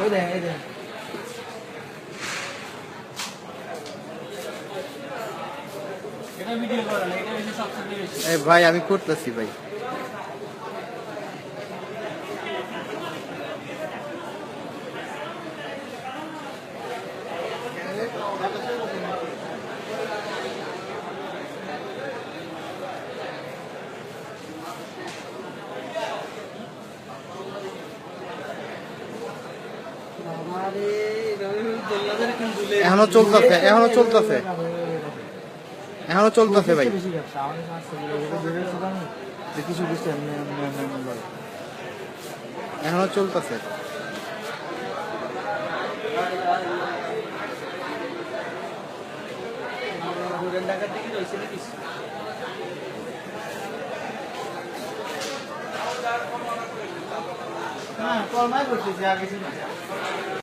ওই দেন এই দেন এটা ভিডিও করা না এটা বেশি সবচেয়ে বেশি। এই ভাই আমি করতেছি ভাই। এখনও চলতেছে এখনও চলতেছে। এখনও চলতেছে ভাই। কাছে এখনও চলতেছে। টাকার দিকে রয়েছে নাকি? হ্যাঁ কলমাই করতেছি আর কিছু না